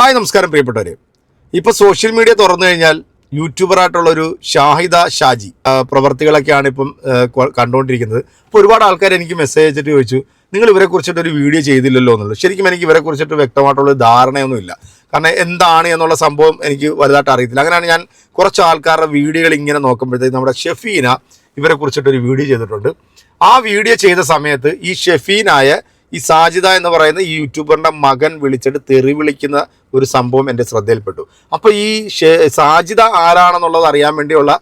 Hi നമസ്കാരം പ്രിയപ്പെട്ടവരെ. ഇപ്പൊ സോഷ്യൽ മീഡിയ തുറന്നു കഴിഞ്ഞാൽ യൂട്യൂബറായിട്ടുള്ള ഒരു ഷാഹിദ ഷാജി പ്രവർത്തികളൊക്കെയാണ് ഇപ്പം കണ്ടുകൊണ്ടിരിക്കുന്നത്. അപ്പോൾ ഒരുപാട് ആൾക്കാർ എനിക്ക് മെസ്സേജ് അയച്ചിട്ട് ചോദിച്ചു നിങ്ങൾ ഇവരെ കുറിച്ചിട്ട് ഒരു വീഡിയോ ചെയ്തില്ലല്ലോ എന്നുള്ളത്? ശരിക്കും എനിക്ക് ഇവരെ കുറിച്ചിട്ട് വ്യക്തമായിട്ടുള്ള ധാരണയൊന്നും ധാരണയൊന്നുമില്ല. കാരണം എന്താണ് എന്നുള്ള സംഭവം എനിക്ക് വലുതായിട്ട് അറിയത്തില്ല. അങ്ങനെയാണ് ഞാൻ കുറച്ച് ആൾക്കാരുടെ വീഡിയോകൾ ഇങ്ങനെ നോക്കുമ്പോഴത്തേക്ക് നമ്മുടെ ഷെഫീന ഇവരെ കുറിച്ചിട്ടൊരു വീഡിയോ ചെയ്തിട്ടുണ്ട്. ആ വീഡിയോ ചെയ്ത സമയത്ത് ഈ ഷെഫീനായ ഈ സാജിദ എന്ന് പറയുന്ന ഈ യൂട്യൂബറിന്റെ മകൻ വിളിച്ചിട്ട് തെറി വിളിക്കുന്ന ഒരു സംഭവം എന്റെ ശ്രദ്ധയിൽപ്പെട്ടു. അപ്പോൾ ഈ സാജിദ ആരാണെന്നുള്ളത് അറിയാൻ വേണ്ടിയുള്ള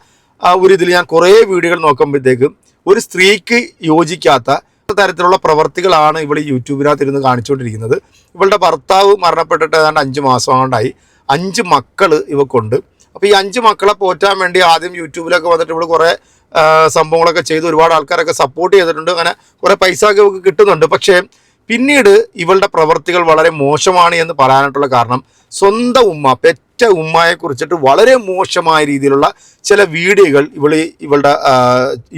ഒരു ഇതിൽ ഞാൻ കുറേ വീഡിയോകൾ നോക്കുമ്പോഴത്തേക്കും ഒരു സ്ത്രീക്ക് യോജിക്കാത്ത തരത്തിലുള്ള പ്രവർത്തികളാണ് ഇവൾ ഈ യൂട്യൂബിനകത്ത് ഇരുന്ന് കാണിച്ചുകൊണ്ടിരിക്കുന്നത്. ഇവളുടെ ഭർത്താവ് മരണപ്പെട്ടിട്ട് ഏതാണ്ട് അഞ്ച് മാസം കൊണ്ടായി. അഞ്ച് മക്കൾ ഇവക്കുണ്ട്. അപ്പോൾ ഈ അഞ്ച് മക്കളെ പോറ്റാൻ വേണ്ടി ആദ്യം യൂട്യൂബിലൊക്കെ വന്നിട്ട് ഇവൾ കുറേ സംഭവങ്ങളൊക്കെ ചെയ്ത് ഒരുപാട് ആൾക്കാരൊക്കെ സപ്പോർട്ട് ചെയ്തിട്ടുണ്ട്. അങ്ങനെ കുറേ പൈസ ഒക്കെ കിട്ടുന്നുണ്ട്. പക്ഷേ പിന്നീട് ഇവളുടെ പ്രവൃത്തികൾ വളരെ മോശമാണ് എന്ന് പറയാനായിട്ടുള്ള കാരണം സ്വന്തം ഉമ്മ പെറ്റ ഉമ്മയെ കുറിച്ചിട്ട് വളരെ മോശമായ രീതിയിലുള്ള ചില വീഡിയോകൾ ഇവൾ ഇവളുടെ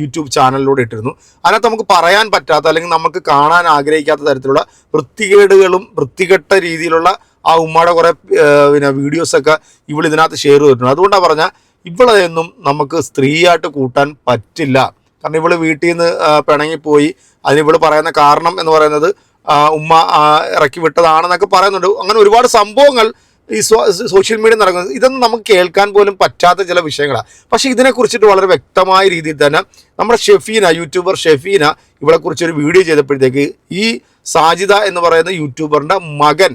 യൂട്യൂബ് ചാനലിലൂടെ ഇട്ടിരുന്നു. അതിനകത്ത് നമുക്ക് പറയാൻ പറ്റാത്ത അല്ലെങ്കിൽ നമുക്ക് കാണാൻ ആഗ്രഹിക്കാത്ത തരത്തിലുള്ള വൃത്തികേടുകളും വൃത്തികെട്ട രീതിയിലുള്ള ആ ഉമ്മയുടെ കുറേ പിന്നെ വീഡിയോസൊക്കെ ഇവൾ ഇതിനകത്ത് ഷെയർ ചെയ്തിട്ടുണ്ട്. അതുകൊണ്ടാണ് പറഞ്ഞാൽ ഇവളെയൊന്നും നമുക്ക് സ്ത്രീയായിട്ട് കൂട്ടാൻ പറ്റില്ല. കാരണം ഇവൾ വീട്ടിൽ നിന്ന് പിണങ്ങിപ്പോയി. അതിന് ഇവൾ പറയുന്ന കാരണം എന്ന് പറയുന്നത് ഉമ്മ ഇറക്കി വിട്ടതാണെന്നൊക്കെ പറയുന്നുണ്ട്. അങ്ങനെ ഒരുപാട് സംഭവങ്ങൾ ഈ സോഷ്യൽ മീഡിയ നടക്കുന്നത്. ഇതൊന്നും നമുക്ക് കേൾക്കാൻ പോലും പറ്റാത്ത ചില വിഷയങ്ങളാണ്. പക്ഷേ ഇതിനെക്കുറിച്ചിട്ട് വളരെ വ്യക്തമായ രീതിയിൽ തന്നെ നമ്മുടെ ഷെഫീന യൂട്യൂബർ ഷെഫീന ഇവളെക്കുറിച്ച് ഒരു വീഡിയോ ചെയ്തപ്പോഴത്തേക്ക് ഈ സാജിദ എന്ന് പറയുന്ന യൂട്യൂബറിന്റെ മകൻ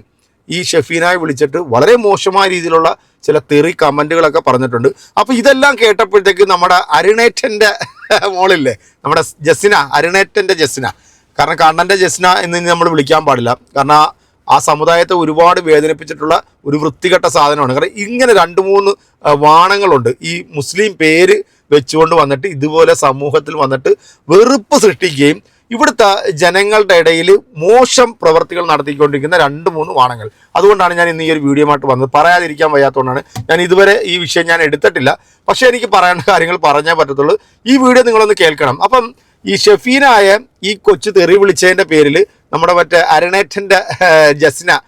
ഈ ഷെഫീനായി വിളിച്ചിട്ട് വളരെ മോശമായ രീതിയിലുള്ള ചില തെറി കമന്റുകളൊക്കെ പറഞ്ഞിട്ടുണ്ട്. അപ്പോൾ ഇതെല്ലാം കേട്ടപ്പോഴത്തേക്ക് നമ്മുടെ അരുണേറ്റന്റെ മോളില്ലേ നമ്മുടെ ജസിന അരുണേറ്റന്റെ ജസിന കാരണം കണ്ണന്റെ ജസ്ന എന്ന് നമ്മൾ വിളിക്കാൻ പാടില്ല. കാരണം ആ- സമുദായത്തെ ഒരുപാട് വേദനിപ്പിച്ചിട്ടുള്ള ഒരു വൃത്തികെട്ട സാധനമാണ്. കാരണം ഇങ്ങനെ രണ്ട് മൂന്ന് വാണങ്ങളുണ്ട്. ഈ മുസ്ലിം പേര് വെച്ചുകൊണ്ട് വന്നിട്ട് ഇതുപോലെ സമൂഹത്തിൽ വന്നിട്ട് വെറുപ്പ് സൃഷ്ടിക്കുകയും ഇവിടുത്തെ ജനങ്ങളുടെ ഇടയിൽ മോശം പ്രവർത്തികൾ നടത്തിക്കൊണ്ടിരിക്കുന്ന രണ്ട് മൂന്ന് വാണങ്ങൾ അതുകൊണ്ടാണ് ഞാൻ ഇന്ന് ഈ ഒരു വീഡിയോമായിട്ട് വന്നത്. പറയാതിരിക്കാൻ വയ്യാത്തതുകൊണ്ടാണ് ഞാൻ ഇതുവരെ ഈ വിഷയം ഞാൻ എടുത്തിട്ടില്ല. പക്ഷേ എനിക്ക് പറയേണ്ട കാര്യങ്ങൾ പറഞ്ഞേ പറ്റത്തുള്ളൂ. ഈ വീഡിയോ നിങ്ങളൊന്ന് കേൾക്കണം. അപ്പം ഈ ഷെഫീനായ ഈ കൊച്ചു തെറി വിളിച്ചതിന്റെ പേരിൽ നമ്മുടെ മറ്റേ അരണേറ്റന്റെ ജസ്ന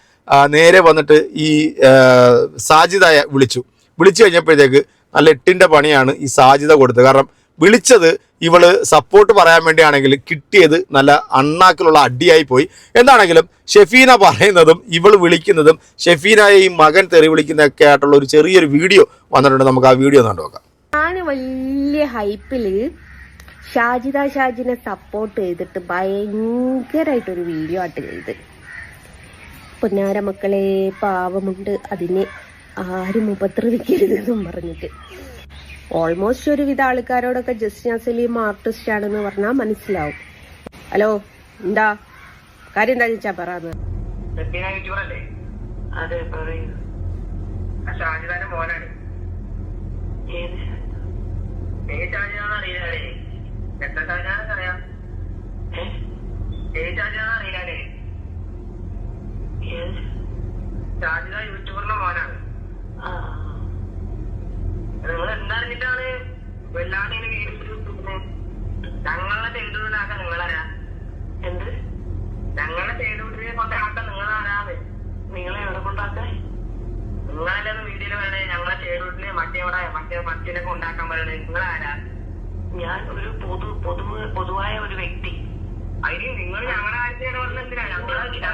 നേരെ വന്നിട്ട് ഈ സാജിദായ വിളിച്ചു. വിളിച്ചു കഴിഞ്ഞപ്പോഴത്തേക്ക് നല്ല എട്ടിന്റെ പണിയാണ് ഈ സാജിത കൊടുത്തത്. കാരണം വിളിച്ചത് ഇവൾ സപ്പോർട്ട് പറയാൻ വേണ്ടിയാണെങ്കിൽ കിട്ടിയത് നല്ല അണ്ണാക്കിലുള്ള അടിയായി പോയി. എന്താണെങ്കിലും ഷെഫീന പറയുന്നതും ഇവൾ വിളിക്കുന്നതും ഷെഫീനയെ ഈ മകൻ തെറി വിളിക്കുന്നതൊക്കെ ആയിട്ടുള്ള ഒരു ചെറിയൊരു വീഡിയോ വന്നിട്ടുണ്ട്. നമുക്ക് ആ വീഡിയോ ഒന്ന് നോക്കാം ഞാൻ വലിയ ഹൈപ്പിൽ ഷാജിദ ഷാജിനെ സപ്പോർട്ട് ചെയ്തിട്ട് ഭയങ്കരമായിട്ടൊരു വീഡിയോ ആട്ട് ചെയ്ത്. പൊന്നാര മക്കളെ പാവമുണ്ട് അതിനെ ആരും ഉപദ്രവിക്കരുതെന്നും പറഞ്ഞിട്ട്. ഓൾമോസ്റ്റ് ഒരുവിധ ആൾക്കാരോടൊക്കെ ജസ്ന സലീം ആർട്ടിസ്റ്റ് ആണെന്ന് പറഞ്ഞാൽ മനസ്സിലാവും. ഹലോ എന്താ? കാര്യം എന്താ ചോദിച്ചാ പറയുന്നത് അതെ ഷാജിദാന്റെ മോനാണ്. ഏത് ഏത് ഷാജിദാന്ന് അറിയില്ലേ എത്ര ഷാജിദാനൊക്കെ അറിയാം? ഏത് ഷാജിദാന്ന് അറിയില്ലേ ഷാജിദ യൂട്യൂബറിന്റെ മോനാണ്. നിങ്ങൾ എന്തറിഞ്ഞിട്ടാണ് വല്ലാണ്ട് ഇങ്ങനെ ഞങ്ങളെ ചെയ്തതിനാക്കാൻ നിങ്ങളറിയാം എന്ത്? ഞങ്ങളെ ചെയ്തുകൊണ്ടിരിക്കുന്ന കൊണ്ടാക്കാൻ നിങ്ങളാരാണ് നിങ്ങളെ എവിടെ കൊണ്ടാക്കാൻ? നിങ്ങളല്ലേ വീട്ടിൽ വേണേ? ഞങ്ങളെ ചെയ്തുകൊണ്ടിന് മറ്റേ ഇവിടെ മറ്റേ മറ്റിനൊക്കെ ഉണ്ടാക്കാൻ പറയണേ? നിങ്ങളാരാ? ഞാൻ ഒരു പൊതു പൊതു പൊതുവായ ഒരു വ്യക്തി. അതിന് നിങ്ങൾ ഞങ്ങളുടെ ആഴ്ചയുടെ എന്തിനാ നിന്റെ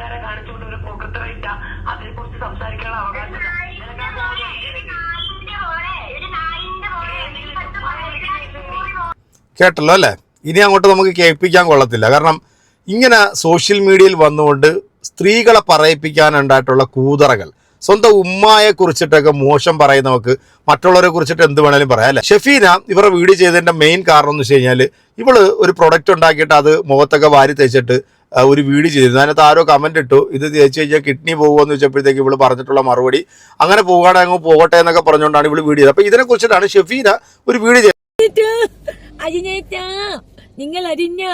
നാട്ടുകാരെ കാണിച്ചുകൊണ്ട് ഒരു പൊക്കത്തറയിട്ട അതിനെ കുറിച്ച് സംസാരിക്കാനുള്ള അവകാശം? കേട്ടല്ലോ അല്ലേ? ഇനി അങ്ങോട്ട് നമുക്ക് കേൾപ്പിക്കാൻ കൊള്ളത്തില്ല. കാരണം ഇങ്ങനെ സോഷ്യൽ മീഡിയയിൽ വന്നുകൊണ്ട് സ്ത്രീകളെ പറയിപ്പിക്കാനുണ്ടായിട്ടുള്ള കൂതറകൾ സ്വന്തം ഉമ്മായെ കുറിച്ചിട്ടൊക്കെ മോശം പറയുന്നവർക്ക് മറ്റുള്ളവരെ കുറിച്ചിട്ട് എന്ത് വേണേലും പറയാം അല്ലേ? ഷെഫീന ഇവരുടെ വീഡിയോ ചെയ്തതിന്റെ മെയിൻ കാരണം എന്ന് വെച്ച് കഴിഞ്ഞാൽ ഇവൾ ഒരു പ്രൊഡക്റ്റ് ഉണ്ടാക്കിയിട്ട് അത് മുഖത്തൊക്കെ വാരി തേച്ചിട്ട് ഒരു വീഡിയോ ചെയ്തിരുന്നു. അതിനകത്ത് ആരോ കമന്റ് ഇട്ടു. ഇത് തേച്ച് കഴിഞ്ഞാൽ കിഡ്നി പോകുമെന്ന് വെച്ചപ്പോഴത്തേക്ക് ഇവൾ പറഞ്ഞിട്ടുള്ള മറുപടി. അങ്ങനെ പോകാതെ അങ്ങ് പോകട്ടെ എന്നൊക്കെ പറഞ്ഞുകൊണ്ടാണ് ഇവൾ വീഡിയോ ചെയ്തത്. അപ്പൊ ഇതിനെ കുറിച്ചിട്ടാണ് ഷെഫീന ഒരു വീഡിയോ നിങ്ങൾ അരിഞ്ഞ.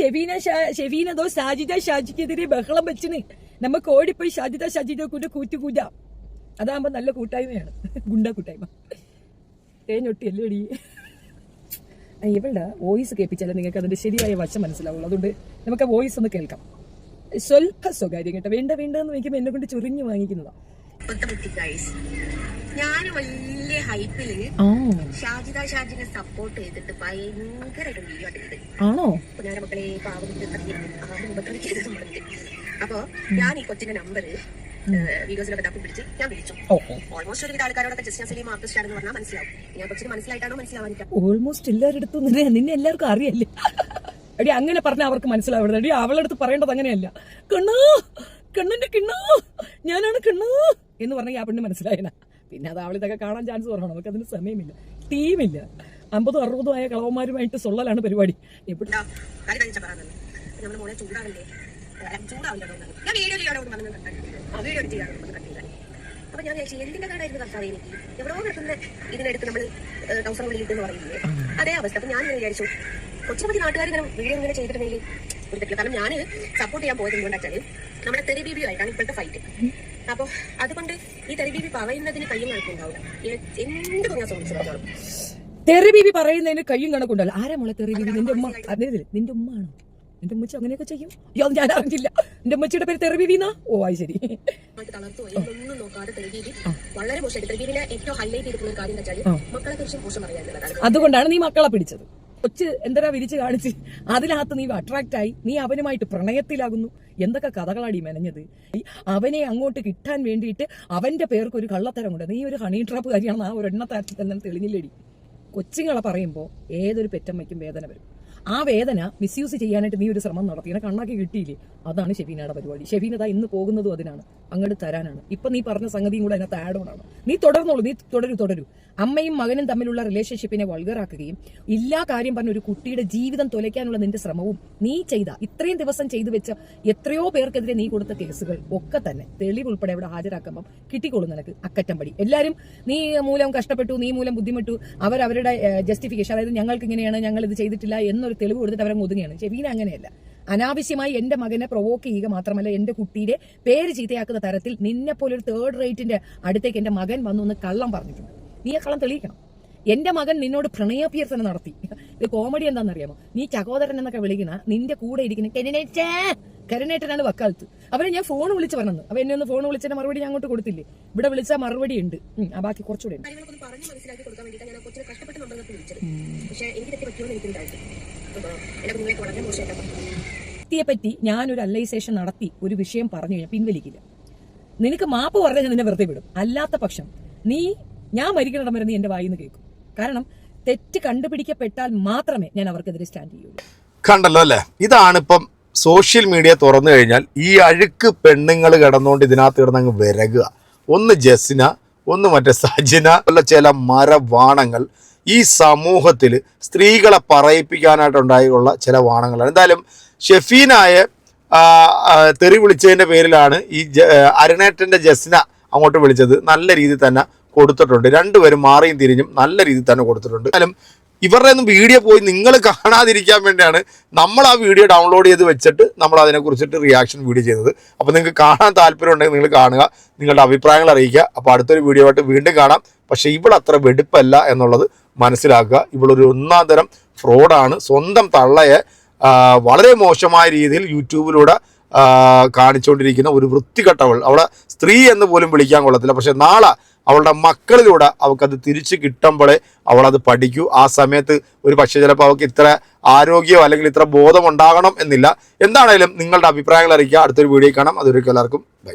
ഷെഫീന ഷെഫീന ദോ ഷാജിദ ഷാജിക്കെതിരെ ബഹളം വെച്ചിന്. നമുക്ക് ഓടിപ്പോയി ഷാജിദ ഷാജിദ കൂടെ കൂറ്റുകൂടാം. അതാകുമ്പോ നല്ല കൂട്ടായ്മയാണ്. ഗുണ്ട കൂട്ടായ്മ. തേഞ്ഞൊട്ടിയല്ലേ ഇവളുടെ വോയിസ് കേൾപ്പിച്ചാലേ നിങ്ങൾക്ക് അതിന്റെ ശരിയായ വശം മനസ്സിലാവുള്ളൂ. അതുകൊണ്ട് നമുക്ക് ആ വോയിസ് ഒന്ന് കേൾക്കാം. സ്വല്പ സ്വകാര്യം കേട്ടോ. വേണ്ട വേണ്ട എന്ന് വയ്ക്കുമ്പോൾ എന്നെ കൊണ്ട് ചൊറിഞ്ഞു വാങ്ങിക്കുന്നതാ. ഞാൻ വലിയ ഹൈപ്പിൽ ഷാജിദ ഷാജിനെ സപ്പോർട്ട് ചെയ്തിട്ട് ഭയങ്കരമായിട്ട് വീഡിയോ ആണോ? ഞാൻ മക്കളെ അപ്പൊ ഞാൻ ഈ കൊച്ചിന്റെ നമ്പർ വീഡിയോസിലൊക്കെ തപ്പി പിടിച്ച് ഞാൻ വിളിച്ചു. ഓൾമോസ്റ്റ് ഒരുവിധ ആൾക്കാരോടൊക്കെ ജസ്റ്റ് സലീം ആർട്ടിസ്റ്റ് ആണെന്ന് പറഞ്ഞാൽ മനസ്സിലാവും. ഞാൻ കുറച്ച് മനസ്സിലായിട്ടാണോ മനസ്സിലാവാനില്ല. ഓൾമോസ്റ്റ് എല്ലാവരുടെ നിന്നെ നിന്നെ എല്ലാവർക്കും അറിയല്ലേ? എടി അങ്ങനെ പറഞ്ഞാൽ അവർക്ക് മനസ്സിലാവരുത് എടി അവളുടെ അടുത്ത് പറയേണ്ടത് അങ്ങനെയല്ല. കണ്ണാ കണ്ണന്റെ കിണ്ണാ ഞാനാണ് കണ്ണാ എന്ന് പറഞ്ഞാൽ ആ പെണ്ണ് മനസ്സിലായന. പിന്നെ അത് അവളിതൊക്കെ കാണാൻ ചാൻസ് കുറവാണ്. നമുക്ക് അതിന് സമയമില്ല. ടീമില്ല അമ്പതും അറുപതും ആയ കളവന്മാരുമായിട്ട് സൊള്ളലാണ് പരിപാടി. എവിടെ പറയുന്നത് ചൂടാവില്ലേ. ഞാൻ വീഡിയോ ചെയ്യാനോട് ആ വീഡിയോ ചെയ്യാനോട് കണ്ടിട്ടില്ല. അപ്പൊ ഞാൻ വിചാരിച്ചു എന്തിന്റെ കാടായിരുന്നു കർത്താവ് എനിക്ക് എവിടെയോ കിടക്കുന്ന ഇതിനെടുത്ത് നമ്മൾ ടൗസർ ഉള്ളിലിട്ട് എന്ന് പറയുന്നില്ലേ അതേ അവസ്ഥ. അപ്പൊ ഞാൻ ഇങ്ങനെ വിചാരിച്ചു കൊച്ചുമതി നാട്ടുകാർ ഇങ്ങനെ വീഡിയോ ഇങ്ങനെ ചെയ്തിട്ടുണ്ടെങ്കിൽ ഒരു തെറ്റില്ല കാരണം ഞാൻ സപ്പോർട്ട് ചെയ്യാൻ പോയത് എന്തുകൊണ്ടാ വെച്ചാൽ നമ്മുടെ തെറി ബീബി ആയിട്ടാണ് ഇപ്പോഴത്തെ ഫൈറ്റ് അപ്പൊ അതുകൊണ്ട് ഈ തെറി ബീബി പറയുന്നതിന് കയ്യും കണക്കുണ്ടാവില്ല എന്ത് ഞാൻ ശ്രമിച്ചിടത്തോളം തെറി ബീബി പറയുന്നതിന് കയ്യും കണക്കുണ്ടല്ലോ ആരാ മോളെ തെറി ബീബി? നിന്റെ ഉമ്മ. നിന്റെ ഉമ്മ ആണോ നിന്റെ ഉമ്മച്ചി അങ്ങനെയൊക്കെ ചെയ്യും? അയ്യോ ഞാൻ അറിഞ്ഞില്ല. എന്റെ ഉമ്മച്ചിയുടെ പേര് തെറി ബീബിന്നാ ഓ ആയി ശരി. ഒന്നും നോക്കാതെ വളരെ മോശമായിട്ട് തെളിവീതിനെ ഏറ്റവും ഹൈലൈറ്റ് ചെയ്തിട്ടുള്ള കാര്യം വെച്ചാൽ മക്കളെ കുറിച്ച് മോശം പറയാനുള്ളതാണ് അതുകൊണ്ടാണ് നീ മക്കളെ പിടിച്ചത്. കൊച്ച് എന്തരാ വിരിച്ച് കാണിച്ച്? അതിനകത്ത് നീ അട്രാക്റ്റ് ആയി. നീ അവനുമായിട്ട് പ്രണയത്തിലാകുന്നു. എന്തൊക്കെ കഥകളാടി മെനഞ്ഞത്? അവനെ അങ്ങോട്ട് കിട്ടാൻ വേണ്ടിയിട്ട് അവന്റെ പേർക്ക് ഒരു കള്ളത്തരം കൊണ്ട് നീ ഒരു ഹണി ട്രാപ്പ് കാര്യമാണെന്ന് ആ ഒരെണ്ണത്താറ്റി തന്നെ തെളിഞ്ഞില്ലടി. കൊച്ചുങ്ങളെ പറയുമ്പോൾ ഏതൊരു പെറ്റമ്മയ്ക്കും വേദന വരും. ആ വേദന മിസ്യൂസ് ചെയ്യാനായിട്ട് നീ ഒരു ശ്രമം നടത്തി. എന്നെ കണ്ണാക്കി കിട്ടിയില്ലേ? അതാണ് ഷെഫീനയുടെ പരിപാടി. ഷെഫീനത ഇന്ന് പോകുന്നതും അതിനാണ്. അങ്ങോട്ട് തരാനാണ്. ഇപ്പൊ നീ പറഞ്ഞ സംഗതിയും കൂടെ അതിനകത്ത് ആഡ് ഓൺ ആണ്. നീ തുടർന്നോളൂ. നീ തുടരൂ തുടരൂ. അമ്മയും മകനും തമ്മിലുള്ള റിലേഷൻഷിപ്പിനെ വൾഗറാക്കുകയും ഇല്ലാ കാര്യം പറഞ്ഞ ഒരു കുട്ടിയുടെ ജീവിതം തുലയ്ക്കാനുള്ള നിന്റെ ശ്രമവും നീ ചെയ്ത ഇത്രയും ദിവസം ചെയ്തു വെച്ച എത്രയോ പേർക്കെതിരെ നീ കൊടുത്ത കേസുകൾ ഒക്കെ തന്നെ തെളിവ് ഉൾപ്പെടെ ഇവിടെ ഹാജരാക്കുമ്പോൾ കിട്ടിക്കോളും നിനക്ക് അക്കറ്റമ്പടി എല്ലാവരും നീ മൂലം കഷ്ടപ്പെട്ടു നീ മൂലം ബുദ്ധിമുട്ടു അവർ അവരുടെ ജസ്റ്റിഫിക്കേഷൻ അതായത് ഞങ്ങൾക്ക് ഇങ്ങനെയാണ് ഞങ്ങൾ ഇത് ചെയ്തിട്ടില്ല എന്നൊരു തെളിവ് കൊടുത്തിട്ട് അവരെ ഒതുങ്ങുകയാണ്. ചെവീന അങ്ങനെയല്ല. അനാവശ്യമായി എന്റെ മകനെ പ്രൊവോക്ക് ചെയ്യുക മാത്രമല്ല എന്റെ കുട്ടിയുടെ പേര് ചീത്തയാക്കുന്ന തരത്തിൽ നിന്നെ പോലെ ഒരു തേർഡ് റേറ്റിന്റെ അടുത്തേക്ക് എന്റെ മകൻ വന്നു ഒന്ന് കള്ളം പറഞ്ഞിട്ടുണ്ട്. നീ ആ കള്ളം തെളിയിക്കണം. എന്റെ മകൻ നിന്നോട് പ്രണയാഭ്യർത്ഥന നടത്തി. ഇത് കോമഡി എന്താണെന്നറിയാമോ? നീ ചകോദരൻ എന്നൊക്കെ വിളിക്കുന്ന നിന്റെ കൂടെ ഇരിക്കുന്ന കരുണേറ്റേ കരുണേറ്റനാണ് വക്കാലത്ത്. അവരെ ഞാൻ ഫോൺ വിളിച്ച് പറഞ്ഞത്. അവ എന്നെ ഒന്ന് ഫോൺ വിളിച്ചതിന്റെ മറുപടി ഞാൻ അങ്ങോട്ട് കൊടുത്തില്ലേ? ഇവിടെ വിളിച്ചാൽ മറുപടി ഉണ്ട്. ആ ബാക്കി കുറച്ചുകൂടെ ഉണ്ട്. കാര്യങ്ങളൊക്കെ ഒന്ന് പറഞ്ഞ് മനസ്സിലാക്കി കൊടുക്കാൻ വേണ്ടിയിട്ടാണ് ഞാൻ ആ കൊച്ചിനെ കഷ്ടപ്പെട്ട് നമ്പറിനകത്ത് വിളിച്ചത്. പക്ഷേ എനിക്ക് തെറ്റി പറ്റുമോ എന്ന് എനിക്കുണ്ടായിട്ട് അപ്പൊ എന്റെ കുഞ്ഞുങ്ങളെ വളരെ മോശമായിട്ടാണ് വ്യക്തിയെ പറ്റി ഞാനൊരു അനലൈസേഷൻ നടത്തി ഒരു വിഷയം പറഞ്ഞു കഴിഞ്ഞാൽ പിൻവലിക്കില്ല. നിനക്ക് മാപ്പ് പറഞ്ഞാൽ നിന്നെ വെറുതെ വിടും. അല്ലാത്ത പക്ഷം നീ ഞാൻ മരിക്കണിടം വരെ എന്റെ വായിന്ന് കേൾക്കും. കാരണം തെറ്റ് കണ്ടുപിടിക്കപ്പെട്ടാൽ മാത്രമേ ഞാൻ അവർക്കെതിരെ സ്റ്റാൻഡ് ചെയ്യുള്ളൂ. കണ്ടല്ലോ അല്ലേ? ഇതാണിപ്പം സോഷ്യൽ മീഡിയ തുറന്നു കഴിഞ്ഞാൽ ഈ അഴുക്ക് പെണ്ണുങ്ങൾ കിടന്നുകൊണ്ട് ഇതിനകത്ത് കിടന്നങ്ങ് വിരകുക. ഒന്ന് ജസ്ന ഒന്ന് മറ്റേ സജിന ഉള്ള ചില മരവാണങ്ങൾ ഈ സമൂഹത്തിൽ സ്ത്രീകളെ പറയിപ്പിക്കാനായിട്ടുണ്ടായുള്ള ചില വാണങ്ങളാണ്. എന്തായാലും ഷെഫീനായ തെറി വിളിച്ചതിന്റെ പേരിലാണ് ഈ അരുണേട്ടന്റെ ജസ്ന അങ്ങോട്ട് വിളിച്ചത്. നല്ല രീതിയിൽ തന്നെ കൊടുത്തിട്ടുണ്ട്. രണ്ടുപേരും മാറിയും തിരിഞ്ഞും നല്ല രീതിയിൽ തന്നെ കൊടുത്തിട്ടുണ്ട്. എന്തായാലും ഇവരുടെ ഒന്നും വീഡിയോ പോയി നിങ്ങൾ കാണാതിരിക്കാൻ വേണ്ടിയാണ് നമ്മൾ ആ വീഡിയോ ഡൗൺലോഡ് ചെയ്ത് വെച്ചിട്ട് നമ്മൾ അതിനെക്കുറിച്ചിട്ട് റിയാക്ഷൻ വീഡിയോ ചെയ്തത് അപ്പോൾ നിങ്ങൾക്ക് കാണാൻ താല്പര്യം ഉണ്ടെങ്കിൽ നിങ്ങൾ കാണുക നിങ്ങളുടെ അഭിപ്രായങ്ങൾ അറിയിക്കുക. അപ്പോൾ അടുത്തൊരു വീഡിയോ ആയിട്ട് വീണ്ടും കാണാം. പക്ഷേ ഇവളത്ര വെടുപ്പല്ല എന്നുള്ളത് മനസ്സിലാക്കുക. ഇവളൊരു ഒന്നാം തരം ഫ്രോഡാണ് സ്വന്തം തള്ളയെ വളരെ മോശമായ രീതിയിൽ യൂട്യൂബിലൂടെ കാണിച്ചുകൊണ്ടിരിക്കുന്ന ഒരു വൃത്തികെട്ടവൾ. അവളെ സ്ത്രീ എന്ന് പോലും വിളിക്കാൻ കൊള്ളത്തില്ല. പക്ഷേ നാളെ അവളുടെ മക്കളിലൂടെ അവൾക്കത് തിരിച്ച് കിട്ടുമ്പോഴേ അവളത് പഠിക്കൂ. ആ സമയത്ത് ഒരു പക്ഷേ ചിലപ്പോൾ അവൾക്ക് ഇത്ര ആരോഗ്യം അല്ലെങ്കിൽ ഇത്ര ബോധം ഉണ്ടാകണം എന്നില്ല. എന്താണേലും നിങ്ങളുടെ അഭിപ്രായങ്ങൾ അറിയിക്കുക. അടുത്തൊരു വീഡിയോ കാണാം. അതൊരു എല്ലാവർക്കും ബൈ.